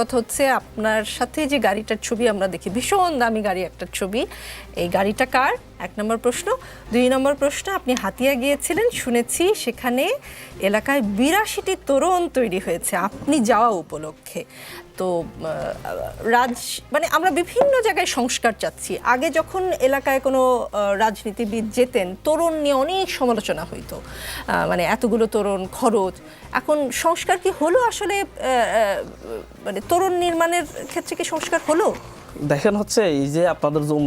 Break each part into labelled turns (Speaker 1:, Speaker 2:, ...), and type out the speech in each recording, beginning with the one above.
Speaker 1: কথা হচ্ছে আপনার সাথে যে গাড়িটার ছবি আমরা দেখি, ভীষণ দামি গাড়ি একটা ছবি। এই গাড়িটা কার? এক নম্বর প্রশ্ন। দুই নম্বর প্রশ্ন, আপনি হাতিয়া গিয়েছিলেন, শুনেছি সেখানে এলাকায় বিরাশিটি তোরণ তৈরি হয়েছে। আপনি যাওয়া উপলক্ষে। তো রাজ মানে আমরা বিভিন্ন জায়গায় সংস্কার চাচ্ছি। আগে যখন এলাকায় কোনো রাজনীতিবিদ যেতেন, তোরণ নিয়ে অনেক সমালোচনা হইতো। মানে এতগুলো তোরণ, খরচ। এখন সংস্কার কি হলো আসলে? মানে তোরণ নির্মাণের ক্ষেত্রে কি সংস্কার হলো?
Speaker 2: দেখেন হচ্ছে, এই যে আপনাদের জুম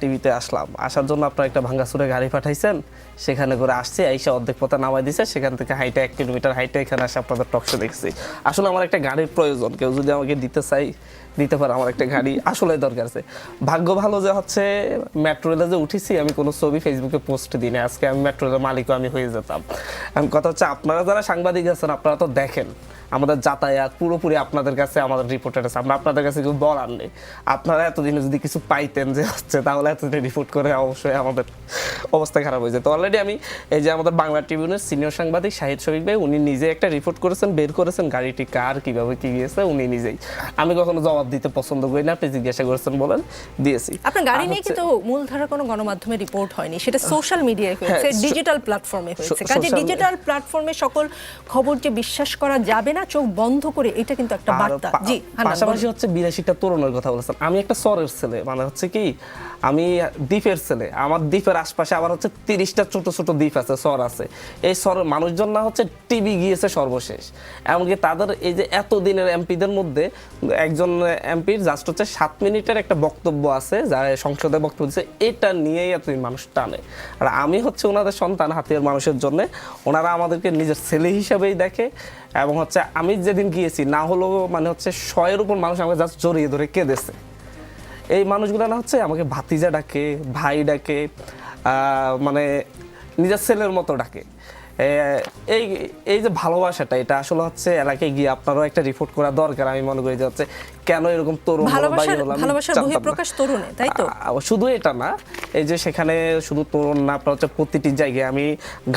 Speaker 2: টিভিতে আসলাম, আসার জন্য আপনারা একটা ভাঙ্গাসুরে গাড়ি পাঠাইছেন, সেখানে করে আসছে আইসা অর্ধেক পথে নামাই দিছে, সেখান থেকে হাইটে এক কিলোমিটার হাইটে এখানে আসে আপনাদের টকশো দেখছি। আসলে আমার একটা গাড়ির প্রয়োজন, কেউ যদি আমাকে দিতে চাই, দিতে পারে আমার একটা গাড়ি, আসলে দরকার আছে। ভাগ্য ভালো যে হচ্ছে মেট্রো রেলে যে উঠেছি, আমি কোনো ছবি ফেসবুকে পোস্ট দিই না আজকে আমি মেট্রো রেলের মালিকও আমি হয়ে যেতাম। এখন কথা হচ্ছে, আপনারা যারা সাংবাদিক আছেন, আপনারা তো দেখেন আমাদের যাতায়াত পুরোপুরি আপনাদের কাছে আমাদের রিপোর্টার আছে। আমরা আপনাদের কাছে কিছু বলার নেই। আপনারা এতদিনে যদি কিছু পাইতেন যে হচ্ছে তাহলে এতদিন রিপোর্ট করে অবশ্যই আমাদের অবস্থা খারাপ হয়ে যেত। অলরেডি আমি এই যে আমাদের বাংলা ট্রিবিউনের সিনিয়র সাংবাদিক শাহিদ শফিক ভাই উনি নিজে একটা রিপোর্ট করেছেন বের করেছেন গাড়িটি কার কীভাবে কি গিয়েছে উনি নিজেই। আমি কখনো জবাব দিতে পছন্দ করি না আপনি জিজ্ঞাসা করেছেন বলেন দিয়েছি।
Speaker 1: আপনার গাড়ি নিয়ে কিন্তু মূলধারা কোনো গণমাধ্যমে রিপোর্ট হয়নি সেটা সোশ্যাল মিডিয়ায় হয়েছে
Speaker 2: হ্যাঁ,
Speaker 1: ডিজিটাল প্ল্যাটফর্মে হয়েছে। কাজে ডিজিটাল প্ল্যাটফর্মে সকল খবর যে বিশ্বাস করা যাবে না চোখ বন্ধ করে এটা কিন্তু একটা বার্তা। জি
Speaker 2: পাশাপাশি হচ্ছে বিরাশিটা তরুণের কথা বলেছেন। আমি একটা সরের ছেলে মানে হচ্ছে কি আমি দ্বীপের ছেলে। আমার দ্বীপের আশপাশে আবার হচ্ছে তিরিশটা ছোট ছোট দ্বীপ আছে সর আছে। এই সর মানুষজন না হচ্ছে টিভি গিয়েছে সর্বশেষ। এমনকি তাদের এই যে এত দিনের এমপিদের মধ্যে একজন এমপির জাস্ট হচ্ছে সাত মিনিটের একটা বক্তব্য আছে যা সংসদে বক্তব্য দিচ্ছে এটা নিয়েই এতদিন মানুষ টানে। আর আমি হচ্ছে ওনাদের সন্তান হাতিয়ার মানুষের জন্য। ওনারা আমাদেরকে নিজের ছেলে হিসাবেই দেখে এবং হচ্ছে আমি যেদিন গিয়েছি, না হলো মানে হচ্ছে শয়ের উপর মানুষ আমাকে জাস্ট জড়িয়ে ধরে কেঁদেছে। এই মানুষগুলো না হচ্ছে আমাকে ভাতিজা ডাকে, ভাই ডাকে মানে নিজের ছেলের মতো ডাকে। এই এই যে ভালোবাসাটা, এটা আসলে হচ্ছে এলাকায় গিয়ে আপনারও একটা রিপোর্ট করা দরকার, আমি মনে করি যে হচ্ছে কেন এরকম তরুণ
Speaker 1: ভালোবাসার
Speaker 2: আমি
Speaker 1: ভালোবাসার বহিঃপ্রকাশ তরুণে তাই তো?
Speaker 2: শুধু এটা না এই যে সেখানে শুধু তরুণ না আপনার হচ্ছে প্রতিটি জায়গায় আমি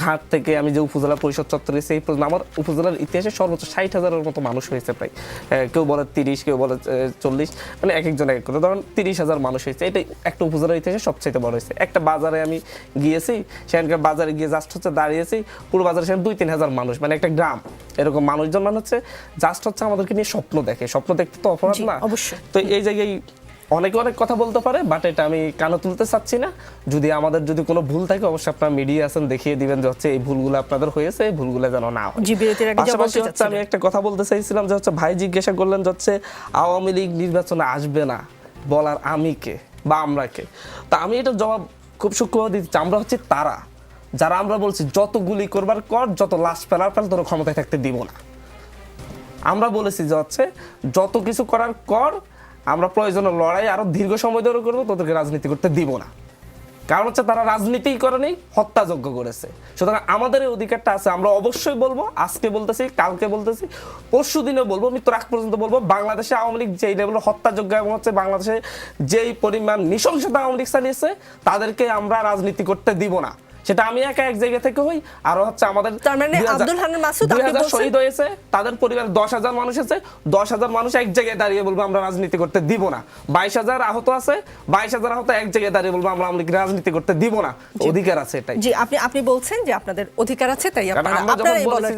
Speaker 2: ঘাট থেকে আমি যে উপজেলা পরিষদ চত্বরে সেই পর্যন্ত আমার উপজেলার ইতিহাসে সর্বোচ্চ ষাট হাজারের মতো মানুষ হয়েছে প্রায়। কেউ বলে তিরিশ কেউ বলে চল্লিশ মানে এক একজন এক করে। ধরুন তিরিশ হাজার মানুষ হয়েছে এটা একটা উপজেলার ইতিহাসে সবচেয়ে বড় হয়েছে। একটা বাজারে আমি গিয়েছি সেখানকার বাজারে গিয়ে জাস্ট হচ্ছে দাঁড়িয়েছি পুরো বাজারে সেখানে দুই তিন হাজার মানুষ মানে একটা গ্রাম। এরকম মানুষজন মানে হচ্ছে জাস্ট হচ্ছে আমাদেরকে নিয়ে স্বপ্ন দেখে। স্বপ্ন দেখতে তো অপরাধ না?
Speaker 1: অবশ্যই।
Speaker 2: তো এই জায়গায় অনেকে অনেক কথা বলতে পারে বাট এটা আমি কানে তুলতে চাচ্ছি না। যদি আমাদের যদি কোনো ভুল থাকে অবশ্যই আপনারা মিডিয়া আছেন দেখিয়ে দিবেন যে হচ্ছে এই ভুলগুলো আপনাদের হয়েছে এই ভুলগুলো যেন না হয়। পাশাপাশি হচ্ছে আমি একটা কথা বলতে চাইছিলাম যে হচ্ছে ভাই জিজ্ঞাসা করলেন যে হচ্ছে আওয়ামী লীগ নির্বাচনে আসবে না বলার আমি কে বা আমরা কে? তা আমি এটা জবাব খুব সূক্ষ্মভাবে দিচ্ছি আমরা হচ্ছে তারা। যারা আমরা বলছি যত গুলি করবার কর যত লাশ ফেলার ফেল তোর ক্ষমতায় থাকতে দিব না। আমরা বলেছি যে হচ্ছে, যত কিছু করার কর, আমরা প্রয়োজনে লড়াই আরও দীর্ঘ সময় ধরে করব, তোদেরকে রাজনীতি করতে দিব না। কারণ হচ্ছে তারা রাজনীতিই করেনি হত্যাযজ্ঞ করেছে। সুতরাং আমাদের এই অধিকারটা আছে, আমরা অবশ্যই বলব, আজকে বলতেছি, কালকে বলতেছি, পরশু দিনে বলব, মৃত্যুর আগ পর্যন্ত বলব, বাংলাদেশে আওয়ামী লীগ যেই লেভেল হত্যাযজ্ঞ এবং হচ্ছে বাংলাদেশে যেই পরিমাণ নৃশংসতা আওয়ামী লীগ চালিয়েছে, তাদেরকে আমরা রাজনীতি করতে দিব না। সেটা আমি একা এক জায়গা থেকে হই আর হচ্ছে আমাদের
Speaker 1: তার মানে আব্দুল হান্নান মাসুদ, আপনি
Speaker 2: 2000
Speaker 1: বলছেন-
Speaker 2: শহীদ হয়েছে তাদের পরিবার দশ হাজার মানুষ আছে দশ হাজার মানুষ এক জায়গায় দাঁড়িয়ে বলব আমরা রাজনীতি করতে দিব না। বাইশ হাজার আহত আছে বাইশ হাজার আহত এক জায়গায় দাঁড়িয়ে বলব আমরা আমলিক রাজনীতি করতে দিব না। অধিকার আছে এটাই।
Speaker 1: জি আপনি আপনি বলছেন যে আপনাদের অধিকার আছে তাই আপনারা আপনারা এই
Speaker 2: বলেছি